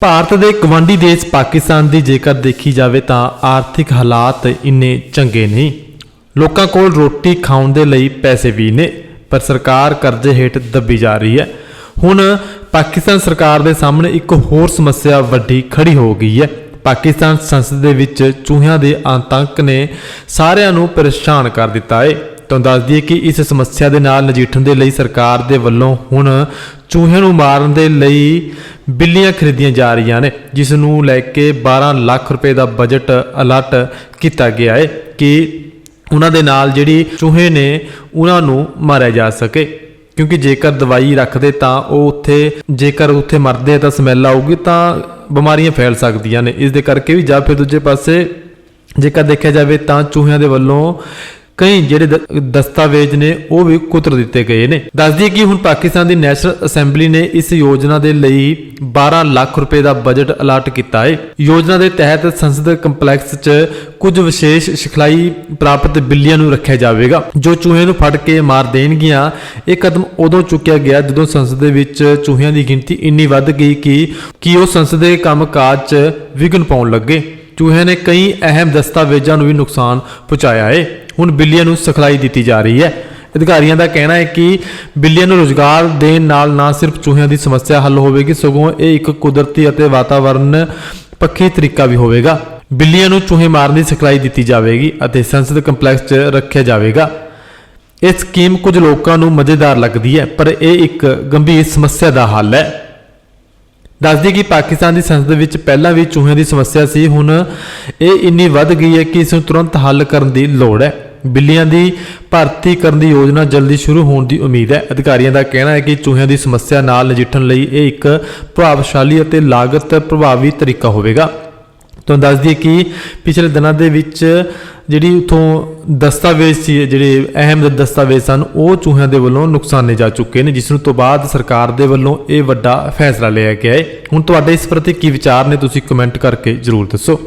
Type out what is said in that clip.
ਭਾਰਤ ਦੇ ਗਵਾਂਢੀ ਦੇਸ਼ ਪਾਕਿਸਤਾਨ ਦੀ ਜੇਕਰ ਦੇਖੀ ਜਾਵੇ ਤਾਂ ਆਰਥਿਕ ਹਾਲਾਤ ਇੰਨੇ ਚੰਗੇ ਨਹੀਂ। ਲੋਕਾਂ ਕੋਲ ਰੋਟੀ ਖਾਣ ਦੇ ਲਈ ਪੈਸੇ ਵੀ ਨੇ, ਪਰ ਸਰਕਾਰ ਕਰਜ਼ੇ ਹੇਠ ਦੱਬੀ ਜਾ ਰਹੀ ਹੈ। ਹੁਣ ਪਾਕਿਸਤਾਨ ਸਰਕਾਰ ਦੇ ਸਾਹਮਣੇ ਇੱਕ ਹੋਰ ਸਮੱਸਿਆ ਵੱਡੀ ਖੜੀ ਹੋ ਗਈ ਹੈ। ਪਾਕਿਸਤਾਨ ਸੰਸਦ ਦੇ ਵਿੱਚ ਚੂਹਿਆਂ ਦੇ ਆਤੰਕ ਨੇ ਸਾਰਿਆਂ ਨੂੰ ਪਰੇਸ਼ਾਨ ਕਰ ਦਿੱਤਾ ਹੈ। ਤੁਹਾਨੂੰ ਦੱਸ ਦਈਏ ਕਿ ਇਸ ਸਮੱਸਿਆ ਦੇ ਨਾਲ ਨਜਿੱਠਣ ਦੇ ਲਈ ਸਰਕਾਰ ਦੇ ਵੱਲੋਂ ਹੁਣ ਚੂਹਿਆਂ ਨੂੰ ਮਾਰਨ ਦੇ ਲਈ ਬਿੱਲੀਆਂ ਖਰੀਦੀਆਂ ਜਾ ਰਹੀਆਂ ਨੇ, ਜਿਸ ਨੂੰ ਲੈ ਕੇ 12 ਲੱਖ ਰੁਪਏ ਦਾ ਬਜਟ ਅਲਰਟ ਕੀਤਾ ਗਿਆ ਹੈ ਕਿ ਉਹਨਾਂ ਦੇ ਨਾਲ ਜਿਹੜੀ ਚੂਹੇ ਨੇ, ਉਹਨਾਂ ਨੂੰ ਮਾਰਿਆ ਜਾ ਸਕੇ। ਕਿਉਂਕਿ ਜੇਕਰ ਦਵਾਈ ਰੱਖਦੇ ਤਾਂ ਉਹ ਉੱਥੇ, ਜੇਕਰ ਉੱਥੇ ਮਰਦੇ ਆ ਤਾਂ ਸਮੈਲ ਆਊਗੀ ਤਾਂ ਬਿਮਾਰੀਆਂ ਫੈਲ ਸਕਦੀਆਂ ਨੇ। ਇਸ ਦੇ ਕਰਕੇ ਵੀ ਜਾਂ ਫਿਰ ਦੂਜੇ ਪਾਸੇ ਜੇਕਰ ਦੇਖਿਆ ਜਾਵੇ ਤਾਂ ਚੂਹਿਆਂ ਦੇ ਵੱਲੋਂ ਕਈ ਜਿਹੜੇ ਦਸਤਾਵੇਜ਼ ਨੇ, ਉਹ ਵੀ ਕੁਤਰ ਦਿੱਤੇ ਗਏ ਨੇ। ਦੱਸਦੀ ਕਿ ਹੁਣ ਪਾਕਿਸਤਾਨ ਦੀ ਨੈਸ਼ਨਲ ਅਸੈਂਬਲੀ ਨੇ ਇਸ ਯੋਜਨਾ ਦੇ ਲਈ 12 ਲੱਖ ਰੁਪਏ ਦਾ ਬਜਟ ਅਲਾਟ ਕੀਤਾ ਹੈ ਯੋਜਨਾ ਦੇ ਤਹਿਤ ਸੰਸਦ ਕੰਪਲੈਕਸ 'ਚ ਕੁਝ ਵਿਸ਼ੇਸ਼ ਸਿਖਲਾਈ ਪ੍ਰਾਪਤ ਬਿੱਲੀਆਂ ਨੂੰ ਰੱਖਿਆ ਜਾਵੇਗਾ, ਜੋ ਚੂਹੇ ਨੂੰ ਫੜ ਕੇ ਮਾਰ ਦੇਣਗੀਆਂ। ਇਹ ਕਦਮ ਉਦੋਂ ਚੁੱਕਿਆ ਗਿਆ ਜਦੋਂ ਸੰਸਦ ਦੇ ਵਿੱਚ ਚੂਹਿਆਂ ਦੀ ਗਿਣਤੀ ਇੰਨੀ ਵੱਧ ਗਈ ਕਿ ਕਿ ਉਹ ਸੰਸਦ ਦੇ ਕੰਮਕਾਜ 'ਚ ਵਿਘਨ ਪਾਉਣ ਲੱਗੇ। ਚੂਹਿਆਂ ਨੇ ਕਈ ਅਹਿਮ ਦਸਤਾਵੇਜ਼ਾਂ ਨੂੰ ਵੀ ਨੁਕਸਾਨ ਪਹੁੰਚਾਇਆ ਹੈ ਹੁਣ ਬਿੱਲੀਆਂ ਨੂੰ ਸਿਖਲਾਈ ਦਿੱਤੀ ਜਾ ਰਹੀ ਹੈ। ਅਧਿਕਾਰੀਆਂ ਦਾ ਕਹਿਣਾ ਹੈ ਕਿ ਬਿੱਲੀਆਂ ਨੂੰ ਰੋਜ਼ਗਾਰ ਦੇਣ ਨਾਲ ਨਾ ਸਿਰਫ ਚੂਹਿਆਂ ਦੀ ਸਮੱਸਿਆ ਹੱਲ ਹੋਵੇਗੀ, ਸਗੋਂ ਇਹ ਇੱਕ ਕੁਦਰਤੀ ਅਤੇ ਵਾਤਾਵਰਣ ਪੱਖੀ ਤਰੀਕਾ ਵੀ ਹੋਵੇਗਾ। ਬਿੱਲੀਆਂ ਨੂੰ ਚੂਹੇ ਮਾਰਨ ਦੀ ਸਿਖਲਾਈ ਦਿੱਤੀ ਜਾਵੇਗੀ ਅਤੇ ਸੰਸਦ ਕੰਪਲੈਕਸ 'ਚ ਰੱਖਿਆ ਜਾਵੇਗਾ। ਇਹ ਸਕੀਮ ਕੁਝ ਲੋਕਾਂ ਨੂੰ ਮਜ਼ੇਦਾਰ ਲੱਗਦੀ ਹੈ, ਪਰ ਇਹ ਇੱਕ ਗੰਭੀਰ ਸਮੱਸਿਆ ਦਾ ਹੱਲ ਹੈ। ਦੱਸਦੀ ਕਿ ਪਾਕਿਸਤਾਨ ਦੀ ਸੰਸਦ ਵਿੱਚ ਪਹਿਲਾਂ ਵੀ ਚੂਹਿਆਂ ਦੀ ਸਮੱਸਿਆ ਸੀ, ਹੁਣ ਇਹ ਇੰਨੀ ਵੱਧ ਗਈ ਹੈ ਕਿ ਇਸ ਨੂੰ ਤੁਰੰਤ ਹੱਲ ਕਰਨ ਦੀ ਲੋੜ ਹੈ। ਬਿੱਲੀਆਂ ਦੀ ਭਰਤੀ ਕਰਨ ਦੀ ਯੋਜਨਾ ਜਲਦੀ ਸ਼ੁਰੂ ਹੋਣ ਦੀ ਉਮੀਦ ਹੈ। ਅਧਿਕਾਰੀਆਂ ਦਾ ਕਹਿਣਾ ਹੈ ਕਿ ਚੂਹਿਆਂ ਦੀ ਸਮੱਸਿਆ ਨਾਲ ਨਜਿੱਠਣ ਲਈ ਇਹ ਇੱਕ ਪ੍ਰਭਾਵਸ਼ਾਲੀ ਅਤੇ ਲਾਗਤ ਪ੍ਰਭਾਵੀ ਤਰੀਕਾ ਹੋਵੇਗਾ। ਤੁਹਾਨੂੰ ਦੱਸ ਦਈਏ ਕਿ ਪਿਛਲੇ ਦਿਨਾਂ ਦੇ ਵਿੱਚ ਜਿਹੜੀ ਉਥੋਂ ਦਸਤਾਵੇਜ਼ ਸੀ, ਜਿਹੜੇ ਅਹਿਮ ਦਸਤਾਵੇਜ਼ ਸਨ, ਉਹ ਚੂਹਿਆਂ ਦੇ ਵੱਲੋਂ ਨੁਕਸਾਨੇ ਜਾ ਚੁੱਕੇ ਨੇ, ਜਿਸ ਨੂੰ ਤੋਂ ਬਾਅਦ ਸਰਕਾਰ ਦੇ ਵੱਲੋਂ ਇਹ ਵੱਡਾ ਫੈਸਲਾ ਲਿਆ ਗਿਆ ਹੈ। ਹੁਣ ਤੁਹਾਡੇ ਇਸ ਪ੍ਰਤੀ ਕੀ ਵਿਚਾਰ ਨੇ, ਤੁਸੀਂ ਕਮੈਂਟ ਕਰਕੇ ਜਰੂਰ ਦੱਸੋ।